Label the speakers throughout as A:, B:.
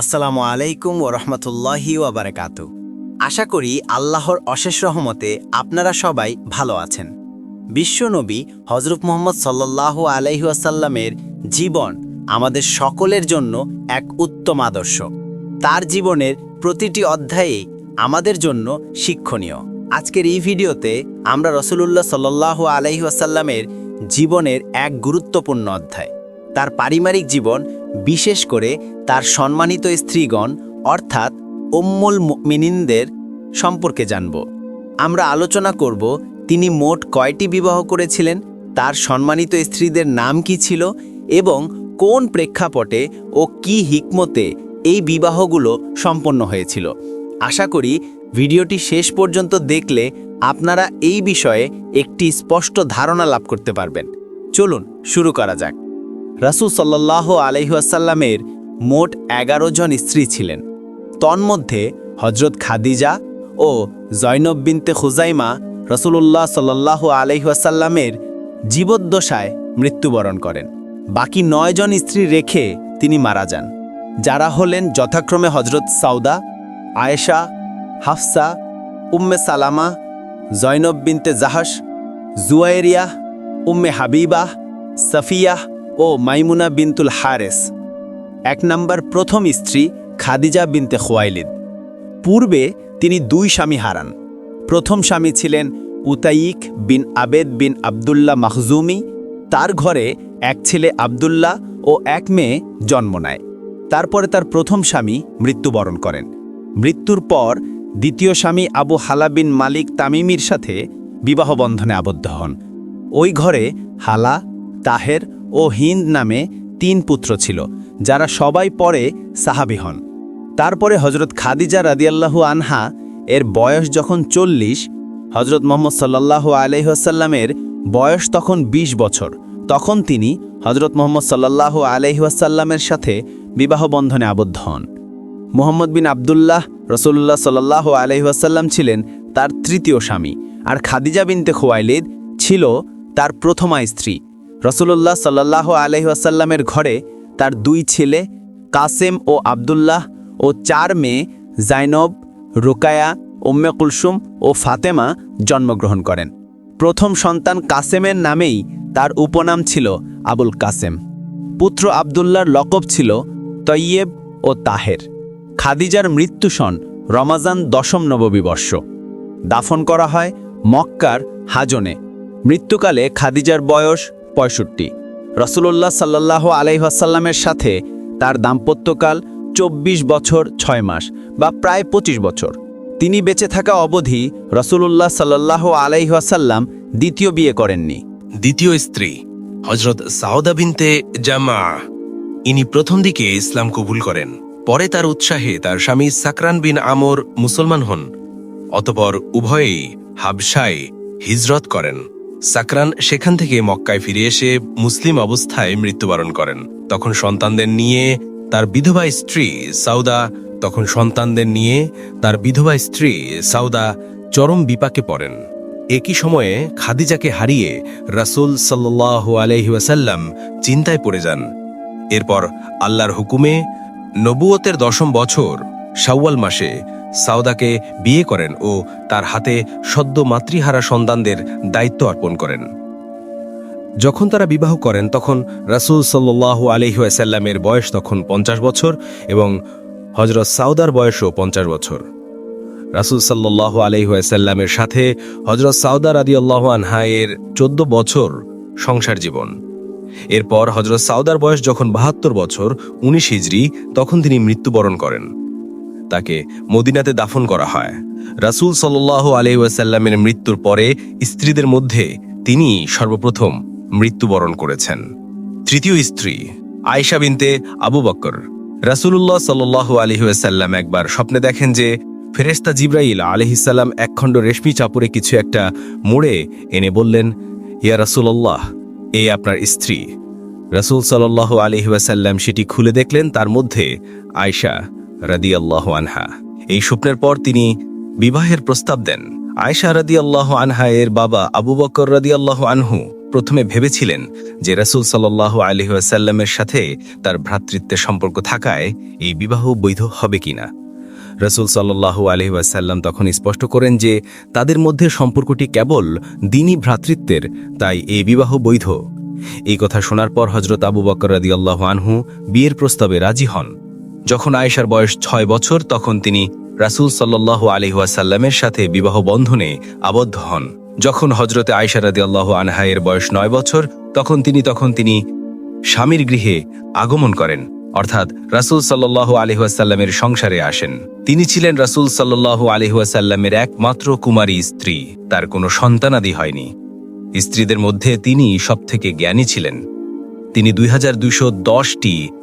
A: আসসালামু আলাইকুম ও রহমতুল্লাহি ওয়াবারাকাতু আশা করি আল্লাহর অশেষ রহমতে আপনারা সবাই ভালো আছেন। বিশ্বনবী হজরত মোহাম্মদ সাল্লাহ আলাইহাসাল্লামের জীবন আমাদের সকলের জন্য এক উত্তম আদর্শ। তার জীবনের প্রতিটি অধ্যায়ে আমাদের জন্য শিক্ষণীয়। আজকের এই ভিডিওতে আমরা রসুলুল্লাহ সাল্লাহ আলাইহাসাল্লামের জীবনের এক গুরুত্বপূর্ণ অধ্যায়। তার পারিবারিক জীবন বিশেষ করে তার সম্মানিত স্ত্রীগণ, অর্থাৎ উম্মুল মিনিনদের সম্পর্কে জানব। আমরা আলোচনা করব, তিনি মোট কয়টি বিবাহ করেছিলেন, তার সম্মানিত স্ত্রীদের নাম কি ছিল, এবং কোন প্রেক্ষাপটে ও কি হিকমতে এই বিবাহগুলো সম্পন্ন হয়েছিল। আশা করি ভিডিওটি শেষ পর্যন্ত দেখলে আপনারা এই বিষয়ে একটি স্পষ্ট ধারণা লাভ করতে পারবেন। চলুন, শুরু করা যাক। রাসুল সাল্লাহ আলহিহাসাল্লামের মোট এগারো জন স্ত্রী ছিলেন। তন্মধ্যে হজরত খাদিজা ও জৈনব বিনতে খুজাইমা রসুলুল্লাহ সাল্লাহ আলহিহাসাল্লামের জীবদ্দশায় মৃত্যুবরণ করেন। বাকি নয় জন স্ত্রী রেখে তিনি মারা যান। যারা হলেন যথাক্রমে হজরত সাউদা, আয়েশা, হাফসা, উম্মে সালামা জৈনব বিনতে জাহাস জুয়াইরিয়াহ উম্মে হাবিবাহ, সাফিয়াহ ও মাইমুনা বিনতুল হারেস। এক নম্বর প্রথম স্ত্রী খাদিজা বিনতে খোয়াইলিদ। পূর্বে তিনি দুই স্বামী হারান। প্রথম স্বামী ছিলেন উতাইক বিন আবেদ বিন আবদুল্লাহ মাহজুমি তার ঘরে এক ছেলে আবদুল্লাহ ও এক মেয়ে জন্ম নেয়। তারপরে তার প্রথম স্বামী মৃত্যুবরণ করেন। মৃত্যুর পর দ্বিতীয় স্বামী আবু হালা বিন মালিক তামিমির সাথে বিবাহ বন্ধনে আবদ্ধ হন। ওই ঘরে হালা, তাহের ও হিন্দ নামে তিন পুত্র ছিল, যারা সবাই পরে সাহাবি হন। তারপরে হজরত খাদিজা রাদিয়াল্লাহু আনহা এর বয়স যখন চল্লিশ হজরত মোহাম্মদ সাল্লাল্লাহু আলহিহাসাল্লামের বয়স তখন ২০ বছর, তখন তিনি হজরত মোহাম্মদ সাল্লাল্লাহু আলহিহাসাল্লামের সাথে বিবাহ বন্ধনে আবদ্ধ হন। মোহাম্মদ বিন আবদুল্লাহ রসুল্লাহ সাল্লাহ আলহিহাসাল্লাম ছিলেন তার তৃতীয় স্বামী, আর খাদিজা বিনতে খোয়াইলিদ ছিল তার প্রথমা স্ত্রী। রসুল্লাহ সাল্লাহ আলহিহাসাল্লামের ঘরে তার দুই ছেলে, কাসেম ও আবদুল্লাহ ও চার মেয়ে, জাইনব, রোকায়া, উম্মে কুলসুম ও ফাতেমা জন্মগ্রহণ করেন। প্রথম সন্তান কাসেমের নামেই তার উপনাম ছিল আবুল কাসেম। পুত্র আবদুল্লার লকব ছিল তৈয়েব ও তাহের। খাদিজার মৃত্যু সন রমাজান দশম নববর্ষ দাফন করা হয় মক্কার হাজনে। মৃত্যুকালে খাদিজার বয়স পঁয়ষট্টি। রসুল্লাহ সাল্লাহ আলাইহাসাল্লামের সাথে তার দাম্পত্যকাল চব্বিশ বছর ছয় মাস বা প্রায় ২৫ বছর। তিনি বেঁচে থাকা অবধি রসুল্লাহ সাল্লাহ আলাইহাসাল্লাম দ্বিতীয় বিয়ে করেননি।
B: দ্বিতীয় স্ত্রী হজরত সাউদা বিনতে জামা। ইনি প্রথম দিকে ইসলাম কবুল করেন, পরে তার উৎসাহে তার স্বামী সাকরান বিন আমর মুসলমান হন, অতপর উভয়েই হাবসায় হিজরত করেন। সাকরান সেখান থেকে মক্কায় ফিরে এসে মুসলিম অবস্থায় মৃত্যুবরণ করেন। তখন সন্তানদের নিয়ে তার বিধবা স্ত্রী সাউদা, তখন সন্তানদের নিয়ে তার বিধবা স্ত্রী সাউদা চরম বিপাকে পড়েন। একই সময়ে খাদিজাকে হারিয়ে রাসূল সাল্লাহ আলহিউসাল্লাম চিন্তায় পড়ে যান। এরপর আল্লাহর হুকুমে নবুয়তের দশম বছর শাওয়াল মাসে সাউদাকে বিয়ে করেন ও তার হাতে সদ্য মাতৃহারা সন্তানদের দায়িত্ব অর্পণ করেন। যখন তারা বিবাহ করেন, তখন রাসূল সাল্লাহ আলহিউসাল্লামের বয়স তখন পঞ্চাশ বছর এবং হজরত সাউদার বয়সও পঞ্চাশ বছর। রাসুল সাল্লাহ আলহিহাসাল্লামের সাথে হজরত সাউদা রাদি আল্লাহ আনহায়ের চোদ্দ বছর সংসার জীবন। এরপর হজরত সাউদার বয়স যখন বাহাত্তর বছর, উনিশ হিজড়ি, তখন তিনি মৃত্যুবরণ করেন। তাকে মদিনাতে দাফন করা হয়। রাসুল সাল্লাহ আলহিহাসাল্লামের মৃত্যুর পরে স্ত্রীদের মধ্যে তিনি সর্বপ্রথম মৃত্যুবরণ করেছেন। তৃতীয় স্ত্রী, আয়েশা বিনতে আবু বক্কর রাসুলুল্লাহ সাল্লাহ আলহিহাসাল্লাম একবার স্বপ্নে দেখেন যে ফেরেস্তা জিব্রাইল আলহিসাল্লাম একখণ্ড রেশমি চাপড়ে কিছু একটা মোড়ে এনে বললেন, ইয়া রাসুল্লাহ এ আপনার স্ত্রী। রাসুল সাল্লাহ আলহিহাসাল্লাম সেটি খুলে দেখলেন, তার মধ্যে আয়শা রাদি আল্লাহ আনহা। এই স্বপ্নের পর তিনি বিবাহের প্রস্তাব দেন। আয়শা রাদি আল্লাহ আনহা এর বাবা আবু বকর রাদি আল্লাহ আনহু প্রথমে ভেবেছিলেন যে রাসূল সাল্লাহ আলহিহাসাল্লামের সাথে তার ভ্রাতৃত্বের সম্পর্ক থাকায় এই বিবাহ বৈধ হবে কিনা। রসুল সাল্লাহু আলহিহাসাল্লাম তখন স্পষ্ট করেন যে তাদের মধ্যে সম্পর্কটি কেবল দিনই ভ্রাতৃত্বের, তাই এই বিবাহ বৈধ। এই কথা শোনার পর হজরত আবু বকর রাদিয়াল্লাহু আনহু বিয়ের প্রস্তাবে রাজি হন। যখন আয়েশার বয়স ছয় বছর, তখন তিনি রাসূল সাল্লাহ আলহিহাসাল্লামের সাথে বিবাহ বন্ধনে আবদ্ধ হন। যখন হজরতে আয়েশা রাদিয়াল্লাহু আনহা এর বয়স নয় বছর, তখন তিনি তখন তিনি স্বামীর গৃহে আগমন করেন, অর্থাৎ রাসূল সাল্লাহ আলহিহাসাল্লামের সংসারে আসেন। তিনি ছিলেন রাসূল সাল্লাহ আলহিহাসাল্লামের একমাত্র কুমারী স্ত্রী, তার কোনো সন্তানাদি হয়নি। স্ত্রীদের মধ্যে তিনি সবথেকে জ্ঞানী ছিলেন। তিনি দুই হাজার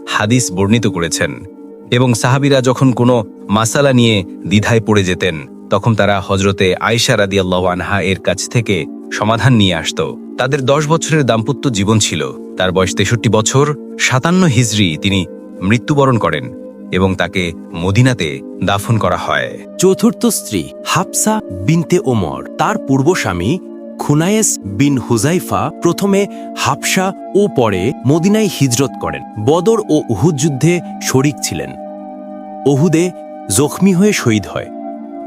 B: হাদিস বর্ণিত করেছেন। এবং সাহাবিরা যখন কোনো মাসালা নিয়ে দ্বিধায় পড়ে যেতেন, তখন তারা হজরতে আয়সা রাদিয়াল্লাহ আনহা এর কাছ থেকে সমাধান নিয়ে আসত। তাদের দশ বছরের দাম্পত্য জীবন ছিল। তার বয়স তেষট্টি বছর, সাতান্ন হিজড়ি তিনি মৃত্যুবরণ করেন এবং তাকে মদিনাতে দাফন করা হয়।
C: চতুর্থ স্ত্রী হাফসা বিনতে ওমর, তার পূর্বস্বামী খুনায়েস বিন হুজাইফা প্রথমে হাফসা ও পরে মদিনায় হিজরত করেন। বদর ও উহুদ যুদ্ধে শরিক ছিলেন। ওহুদে জখমি হয়ে শহীদ হয়।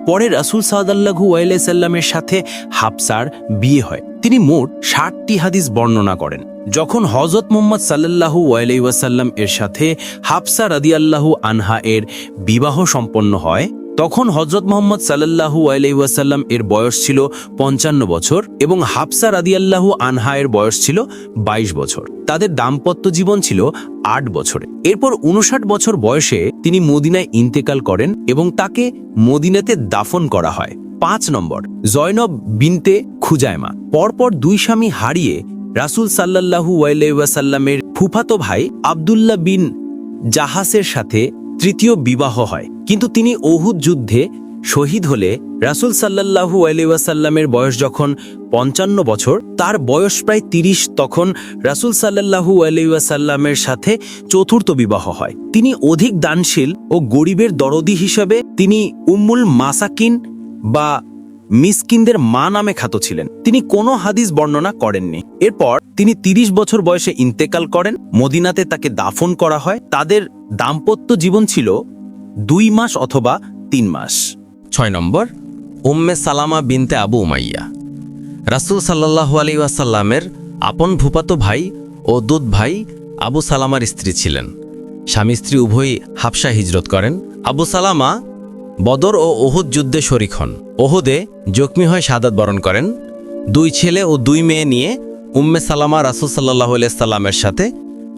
C: পরে রাসুল সাদাল্লাহু সাল্লামের সাথে হাফসার বিয়ে হয়। তিনি মোট ষাটটি হাদিস বর্ণনা করেন। যখন হজরত মোহাম্মদ সাল্লাহু ওয়াসাল্লাম এর সাথে হাফসা রাদিয়াল্লাহু আনহা এর বিবাহ সম্পন্ন হয় তখন হজরত মোহাম্মদ সাল্লাহু ওয়াসাল্লাম এর বয়স ছিল পঞ্চান্ন বছর এবং হাফসা রাদিয়াল্লাহু আনহা এর বয়স ছিল ২২ বছর। তাদের দাম্পত্য জীবন ছিল আট বছরে। এরপর উনষাট বছর বয়সে তিনি মদিনায় ইন্তেকাল করেন এবং তাকে মদিনাতে দাফন করা হয়। পাঁচ নম্বর, জয়নব বিনতে খুজায়মা পরপর দুই স্বামী হারিয়ে রাসুল সাল্লাহু ওয়াসাল্লামের ফুফাতো ভাই আবদুল্লাহ বিন জাহাসের সাথে তৃতীয় বিবাহ হয়। কিন্তু তিনি ওহুদ যুদ্ধে শহীদ হলে রাসুল সাল্লাহু আলিউসাল্লামের বয়স যখন পঞ্চান্ন বছর, তার বয়স প্রায় তিরিশ, তখন রাসুল সাল্লাহু আলিউসাল্লামের সাথে চতুর্থ বিবাহ হয়। তিনি অধিক দানশীল ও গরিবের দরদি হিসাবে তিনি উম্মুল মাসাকিন বা মিসকিনদের মা নামে খ্যাত ছিলেন। তিনি কোনো হাদিস বর্ণনা করেননি। এরপর তিনি ৩০ বছর বয়সে ইন্তেকাল করেন। মদিনাতে তাকে দাফন করা হয়। তাদের দাম্পত্য জীবন ছিল দুই মাস অথবা তিন মাস।
D: ছয় নম্বর, উম্মে সালামা বিনতে আবু উমাইয়া। রাসুল সাল্লাহু আলী ওয়াসাল্লামের আপন ভূপাতো ভাই ও দুধ ভাই আবু সালামার স্ত্রী ছিলেন। স্বামী স্ত্রী উভয়ই হাফসা হিজরত করেন। আবু সালামা বদর ও ওহুদ যুদ্ধে শরিক হন। ওহুদে জখমি হয়ে সাদাত বরণ করেন। দুই ছেলে ও দুই মেয়ে নিয়ে উম্মে সালামা রাসুল সাল্লাহ সাল্লামের সাথে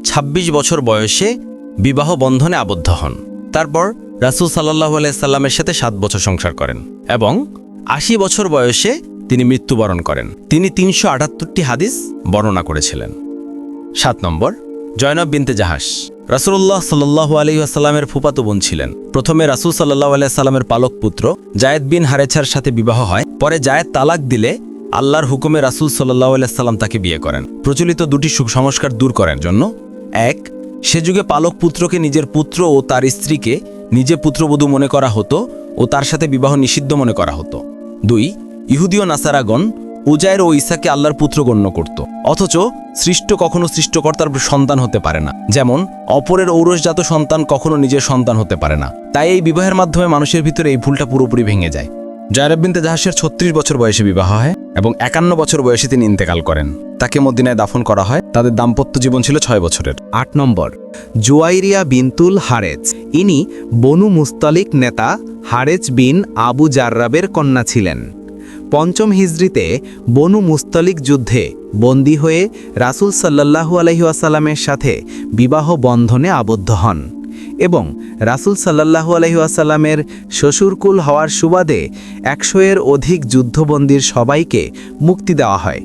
D: ২৬ বছর বয়সে বিবাহ বন্ধনে আবদ্ধ হন। তারপর রাসুল সাল্লাহ সাল্লামের সাথে সাত বছর সংসার করেন এবং আশি বছর বয়সে তিনি মৃত্যুবরণ করেন। তিনি তিনশো আটাত্তরটি হাদিস বর্ণনা করেছিলেন। সাত নম্বর, জয়নব বিনতে জাহাস রাসুল্লাহ সাল্লাহ আলী আসাল্লামের ফুপাতো বোন ছিলেন। প্রথমে রাসুল সাল্লাহ আলাইসাল্লামের পালক পুত্র জায়েদ বিন হারেছার সাথে বিবাহ হয়। পরে জায়েদ তালাক দিলে আল্লাহর হুকুমে রাসুল সাল্লাহ আলাইসাল্লাম তাকে বিয়ে করেন। প্রচলিত দুটি সংস্কার দূর করার জন্য। এক, সে যুগে পালক পুত্রকে নিজের পুত্র ও তার স্ত্রীকে নিজে পুত্রবধূ মনে করা হতো ও তার সাথে বিবাহ নিষিদ্ধ মনে করা হতো। দুই ইহুদীয় নাসারাগণ উজায়ের ও ইসাকে আল্লাহর পুত্র গণ্য করত। অথচ সৃষ্ট কখনো সৃষ্টকর্তার সন্তান হতে পারে না। যেমন, অপরের ঔরসজাত সন্তান কখনো নিজের সন্তান হতে পারে না। তাই এই বিবাহের মাধ্যমে মানুষের ভিতরে এই ভুলটা পুরোপুরি ভেঙে যায়। জায়রাবিনতে জাহাসের ছত্রিশ বছর বয়সে বিবাহ হয় এবং একান্ন বছর বয়সে তিনি ইন্তেকাল করেন। তাকে মদিনায় দাফন করা হয়। তাদের দাম্পত্য জীবন ছিল ছয় বছরের।
E: আট নম্বর, জুয়াইরিয়া বিনতুল হারেজ। ইনি বনু মুস্তালিক নেতা হারেজ বিন আবু জার্রাবের কন্যা ছিলেন। পঞ্চম হিজড়িতে বনু মুস্তলিক যুদ্ধে বন্দী হয়ে রাসুল সাল্লাহু আলহিউসাল্লামের সাথে বিবাহ বন্ধনে আবদ্ধ হন এবং রাসুল সাল্লাহু আলহিউসাল্লামের শ্বশুরকুল হওয়ার সুবাদে একশো এর অধিক যুদ্ধবন্দীর সবাইকে মুক্তি দেওয়া হয়।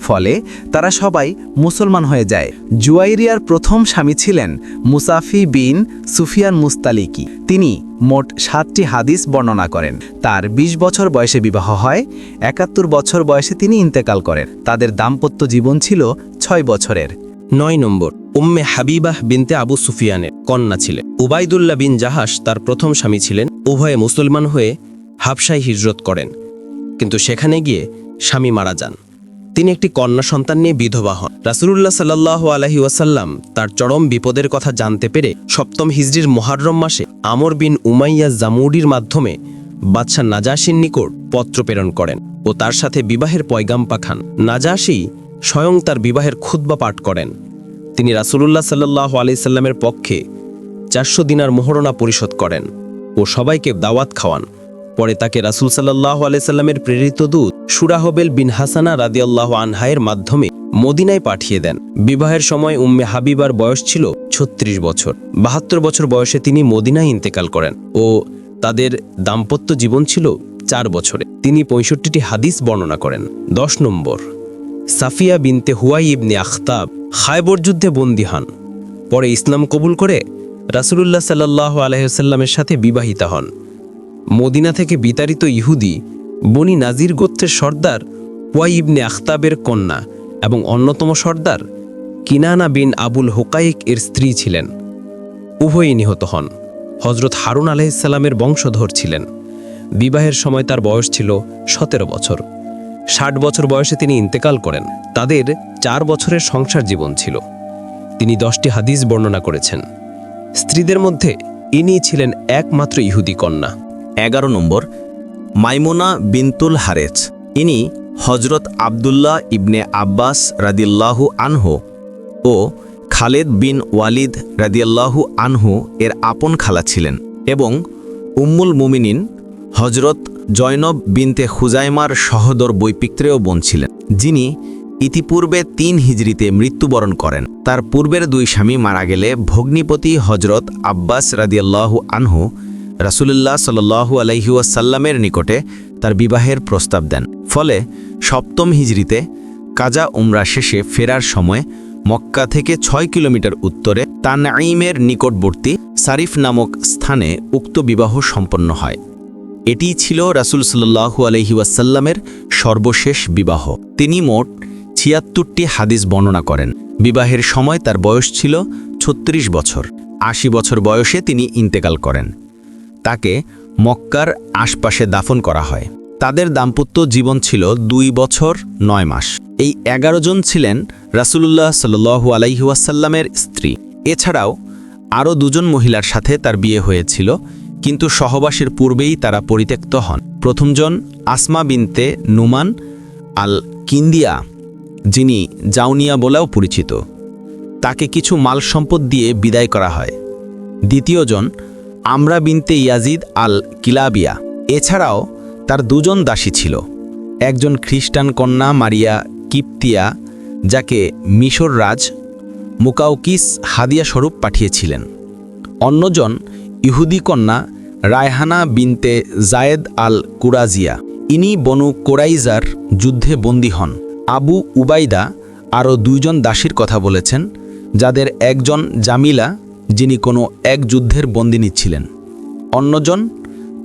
E: ফলে তারা সবাই মুসলমান হয়ে যায়। জুয়াইরিয়ার প্রথম স্বামী ছিলেন মুসাফি বিন সুফিয়ান মুস্তালিকি। তিনি মোট সাতটি হাদিস বর্ণনা করেন। তার ২০ বছর বয়সে বিবাহ হয়, একাত্তর বছর বয়সে তিনি ইন্তেকাল করেন। তাদের দাম্পত্য জীবন ছিল ছয় বছরের।
D: নয় নম্বর, উম্মে হাবিবাহ বিনতে আবু সুফিয়ানের কন্যা ছিলেন। উবাইদুল্লাহ বিন জাহাস তার প্রথম স্বামী ছিলেন। উভয়ে মুসলমান হয়ে হাবসায় হিজরত করেন। কিন্তু সেখানে গিয়ে স্বামী মারা যান।
F: তিনি একটি কন্যা সন্তান নিয়ে বিধবা হন। রাসুলুল্লাহ সাল্লাহ আলহি ওয়াসাল্লাম তার চরম বিপদের কথা জানতে পেরে সপ্তম হিজড়ির মোহাররম মাসে আমর বিন উমাইয়া জামুডির মাধ্যমে বাদশাহ নাজাসির নিকট পত্র প্রেরণ করেন ও তার সাথে বিবাহের পয়গাম পাখান নাজাসি স্বয়ং তার বিবাহের খুদ্া পাঠ করেন। তিনি রাসুলুল্লাহ সাল্লাহ আলাইসাল্লামের পক্ষে চারশো দিনার মোহরণা পরিশোধ করেন ও সবাইকে দাওয়াত খাওয়ান। পরে তাকে রাসুল সাল্লাহ আলাইসাল্লামের প্রেরিত দূত সুরাহবেল বিন হাসানা রাদিয়াল্লাহ আনহায়ের মাধ্যমে মদিনায় পাঠিয়ে দেন। বিবাহের সময় উম্মে হাবিবার বয়স ছিল ছত্রিশ বছর। বাহাত্তর বছর বয়সে তিনি মদিনায় ইন্তেকাল করেন ও তাদের দাম্পত্য জীবন ছিল চার বছরে। তিনি পঁয়ষট্টিটি হাদিস বর্ণনা করেন। দশ নম্বর, সাফিয়া বিনতে হুয়াই ইবনে আখতাব খায়বর যুদ্ধে বন্দী হন। পরে ইসলাম কবুল করে রাসুলুল্লাহ সাল্লাহ আলহ্লামের সাথে বিবাহিতা হন। মদিনা থেকে বিতাড়িত ইহুদি বনি নাজির গোত্রের সর্দার ওয়াই ইবনে আখতাবের কন্যা এবং অন্যতম সর্দার কিনানা বিন আবুল হোকাইক এর স্ত্রী ছিলেন। উভয়ই নিহত হন। হজরত হারুন আলাইসাল্লামের বংশধর ছিলেন। বিবাহের সময় তার বয়স ছিল সতেরো বছর। ষাট বছর বয়সে তিনি ইন্তেকাল করেন। তাদের চার বছরের সংসার জীবন ছিল। তিনি দশটি হাদিস বর্ণনা করেছেন। স্ত্রীদের মধ্যে ইনি ছিলেন একমাত্র ইহুদি কন্যা।
A: এগারো নম্বর, মাইমুনা বিনতুল হারেজ ইনি হজরত আবদুল্লাহ ইবনে আব্বাস রাদিয়াল্লাহু আনহু ও খালেদ বিন ওয়ালিদ রাদিয়াল্লাহু আনহু এর আপন খালা ছিলেন এবং উম্মুল মুমিনিন হজরত জয়নব বিনতে খুজাইমার সহদর বৈপিত্রেও বোন ছিলেন, যিনি ইতিপূর্বে তিন হিজড়িতে মৃত্যুবরণ করেন। তার পূর্বের দুই স্বামী মারা গেলে ভগ্নিপতি হজরত আব্বাস রাদিয়াল্লাহু আনহু রাসুলুল্লাহ সাল্লু আলহিউসাল্লামের নিকটে তার বিবাহের প্রস্তাব দেন। ফলে সপ্তম হিজড়িতে কাজা উমরা শেষে ফেরার সময় মক্কা থেকে ছয় কিলোমিটার উত্তরে তানাইমের নিকটবর্তী সারিফ নামক স্থানে উক্ত বিবাহ সম্পন্ন হয়। এটিই ছিল রাসুল সাল্লু আলহি ওয়াসাল্লামের সর্বশেষ বিবাহ। তিনি মোট ছিয়াত্তরটি হাদিস বর্ণনা করেন। বিবাহের সময় তার বয়স ছিল ছত্রিশ বছর। আশি বছর বয়সে তিনি ইন্তেকাল করেন। তাকে মক্কার আশপাশে দাফন করা হয়। তাদের দাম্পত্য জীবন ছিল দুই বছর, নয় মাস। এই এগারো জন ছিলেন রাসুলুল্লাহ সাল্লু আলাইহুয়াসাল্লামের স্ত্রী। এছাড়াও আরও দুজন মহিলার সাথে তার বিয়ে হয়েছিল, কিন্তু সহবাসের পূর্বেই তারা পরিত্যক্ত হন। প্রথমজন আসমা বিনতে নুমান আল কিন্দিয়া যিনি জাউনিয়া বলেও পরিচিত। তাকে কিছু মাল সম্পদ দিয়ে বিদায় করা হয়। দ্বিতীয়জন আমরা বিনতে ইয়াজিদ আল কিলাবিয়া। এছাড়াও তার দুজন দাসী ছিল। একজন খ্রিস্টান কন্যা মারিয়া কিপ্তিয়া, যাকে মিশর রাজ মুকাউকিস হাদিয়া স্বরূপ পাঠিয়েছিলেন। অন্যজন ইহুদি কন্যা রায়হানা বিনতে জায়েদ আল কুরাজিয়া। ইনি বনু কোরাইজার যুদ্ধে বন্দী হন। আবু উবাইদা আরও দুইজন দাসীর কথা বলেছেন, যাদের একজন জামিলা যিনি কোনো এক যুদ্ধের বন্দিনী ছিলেন অন্যজন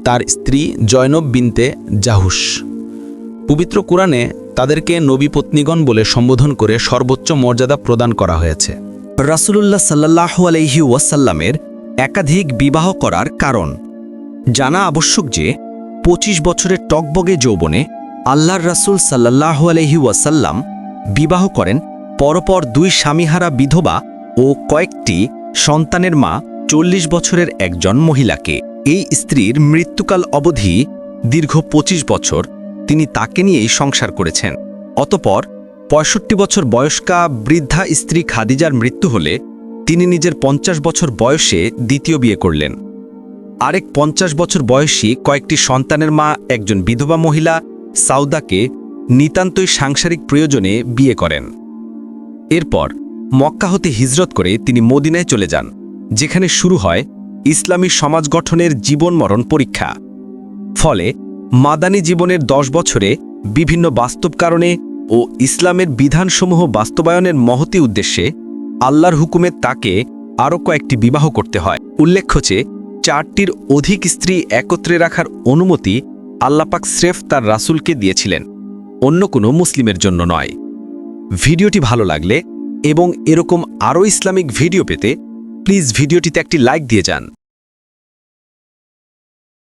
A: তার স্ত্রী জয়নব বিনতে জাহুস পবিত্র কোরআনে তাদেরকে নবী পত্নীগণ বলে সম্বোধন করে সর্বোচ্চ মর্যাদা প্রদান করা হয়েছে।
G: রাসুলুল্লাহ সাল্লাহ আলহি ওয়াসাল্লামের একাধিক বিবাহ করার কারণ। জানা আবশ্যক যে ২৫ বছরের টকবগে যৌবনে আল্লাহর রাসুল সাল্লাহ আলহি ওয়াসাল্লাম বিবাহ করেন পরপর দুই স্বামীহারা বিধবা ও কয়েকটি সন্তানের মা চল্লিশ বছরের একজন মহিলাকে। এই স্ত্রীর মৃত্যুকাল অবধি দীর্ঘ ২৫ বছর তিনি তাকে নিয়েই সংসার করেছেন। অতপর পঁয়ষট্টি বছর বয়স্কা বৃদ্ধা স্ত্রী খাদিজার মৃত্যু হলে তিনি নিজের পঞ্চাশ বছর বয়সে দ্বিতীয় বিয়ে করলেন। আরেক পঞ্চাশ বছর বয়সী কয়েকটি সন্তানের মা একজন বিধবা মহিলা সাউদাকে নিতান্তই সাংসারিক প্রয়োজনে বিয়ে করেন। এরপর মক্কা হতে হিজরত করে তিনি মদিনায় চলে যান, যেখানে শুরু হয় ইসলামী সমাজ গঠনের জীবন মরণ পরীক্ষা। ফলে মাদানী জীবনের দশ বছরে বিভিন্ন বাস্তব কারণে ও ইসলামের বিধানসমূহ বাস্তবায়নের মহতি উদ্দেশ্যে আল্লাহর হুকুমে তাকে আরও কয়েকটি বিবাহ করতে হয়। উল্লেখ্য যে, চারটির অধিক স্ত্রী একত্রে রাখার অনুমতি আল্লাপাক স্রেফ তার রাসূলকে দিয়েছিলেন, অন্য কোনো মুসলিমের জন্য নয়। ভিডিওটি ভালো লাগলে এবং এরকম আরও ইসলামিক ভিডিও পেতে প্লিজ ভিডিওটিতে একটি লাইক দিয়ে যান।